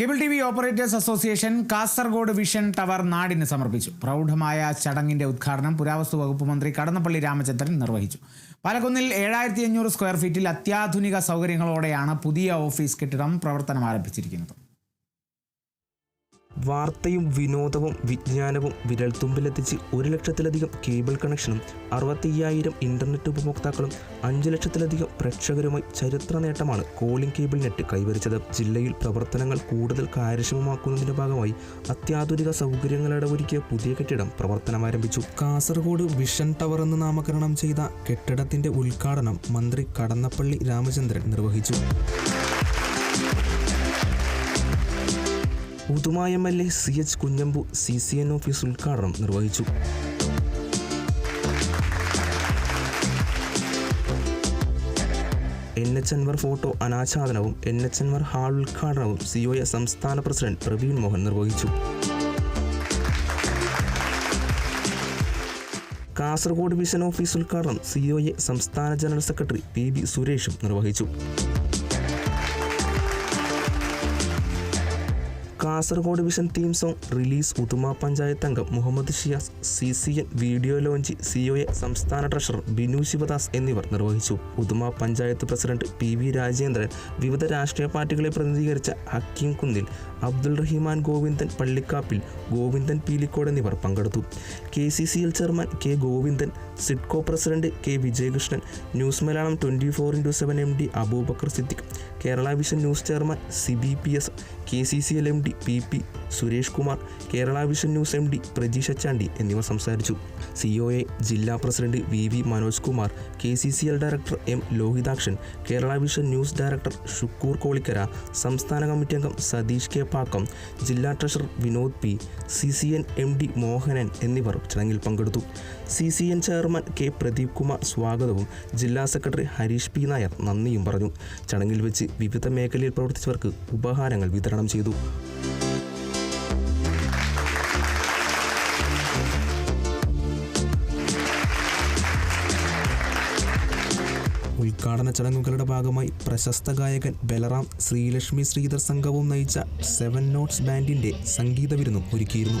Cable T V operators association Kasaragod vision tower നാടിന് സമർപ്പിച്ചു. പ്രൗഢമായ ചടങ്ങിന്റെ ഉദ്ഘാടനം പുരാവസ്തു വകുപ്പ് മന്ത്രി കടന്നപ്പള്ളി രാമചന്ദ്രൻ നിർവഹിച്ചു. പാലക്കുന്നിൽ ഏഴായിരത്തി അഞ്ഞൂറ് സ്ക്വയർ ഫീറ്റിൽ അത്യാധുനിക സൗകര്യങ്ങളോടെയാണ് പുതിയ ഓഫീസ് കെട്ടിടം പ്രവർത്തനം ആരംഭിച്ചിരിക്കുന്നത്. വാർത്തയും വിനോദവും വിജ്ഞാനവും വിരൽത്തുമ്പിലെത്തിച്ച് ഒരു ലക്ഷത്തിലധികം കേബിൾ കണക്ഷനും അറുപത്തയ്യായിരം ഇന്റർനെറ്റ് ഉപഭോക്താക്കളും അഞ്ച് ലക്ഷത്തിലധികം പ്രേക്ഷകരുമായി ചരിത്ര നേട്ടമാണ് കോളിംഗ് കേബിൾ നെറ്റ് കൈവരിച്ചത്. ജില്ലയിൽ പ്രവർത്തനങ്ങൾ കൂടുതൽ കാര്യക്ഷമമാക്കുന്നതിന്റെ ഭാഗമായി അത്യാധുനിക സൗകര്യങ്ങളോടെ ഒരുക്കിയ പുതിയ കെട്ടിടം പ്രവർത്തനം ആരംഭിച്ചു. കാസർഗോഡ് വിഷൻ ടവർ എന്ന് നാമകരണം ചെയ്ത കെട്ടിടത്തിന്റെ ഉദ്ഘാടനം മന്ത്രി കടന്നപ്പള്ളി രാമചന്ദ്രൻ നിർവഹിച്ചു. Uduma M L A C H Kunhambu C C N office ഉദ്ഘാടനം നിർവഹിച്ചു. എൻ എച്ച് അൻവർ ഫോട്ടോ അനാച്ഛാദനവും എൻ എച്ച് അൻവർ ഹാൾ ഉദ്ഘാടനവും സി ഒ എ സംസ്ഥാന പ്രസിഡന്റ് പ്രവീൺ മോഹൻ നിർവഹിച്ചു. കാസർഗോഡ് വിഷൻ ഓഫീസ് ഉദ്ഘാടനം സി ഒ എ സംസ്ഥാന ജനറൽ സെക്രട്ടറി പി ബി സുരേഷും നിർവഹിച്ചു. Kasaragod vision theme song release Uduma panchayat അംഗം Muhammad Shiyas C C N video launch C A സംസ്ഥാന treasurer Binu Sivadas എന്നിവർ നിർവഹിച്ചു. Uduma panchayat president P V Rajendran വിവിധ രാഷ്ട്രീയ പാർട്ടികളെ പ്രതിനിധീകരിച്ച ഹക്കീം കുന്നിൽ അബ്ദുൾ റഹിമാൻ ഗോവിന്ദൻ പള്ളിക്കാപ്പിൽ ഗോവിന്ദൻ പീലിക്കോട് എന്നിവർ പങ്കെടുത്തു. K C C L chairman K Govindan SIDCO president K Vijayakrishnan news Malayalam twenty four into seven M D Abubakar Siddique Kerala vision news chairman C B P S K C C L M D P P Suresh Kumar Kerala vision news M D Prajeesha Chandy എന്നിവർ സംസാരിച്ചു. C O A ജില്ലാ president V V Manoj Kumar K C C L director M Lohithakshan Kerala vision news director Shukoor Kolikkara സംസ്ഥാന committee അംഗം Satheesh K Pakkam ജില്ലാ treasurer Vinod P C C N M D Mohanan എന്നിവർ ചടങ്ങിൽ പങ്കെടുത്തു. C C N chairman K Pradeep Kumar സ്വാഗതവും ജില്ലാ secretary Harish P Nair നന്ദിയും പറഞ്ഞു. ചടങ്ങിൽ വെച്ച് വിവിധ മേഖലയിൽ പ്രവർത്തിച്ചവർക്ക് ഉപഹാരങ്ങൾ വിതരണം ചെയ്തു. ഉദ്ഘാടന ചടങ്ങുകളുടെ ഭാഗമായി പ്രശസ്ത ഗായകൻ ബലറാം ശ്രീലക്ഷ്മി ശ്രീധർ സംഘവും നയിച്ച സെവൻ നോട്ട്സ് ബാൻഡിന്റെ സംഗീത വിരുന്നും ഒരുക്കിയിരുന്നു.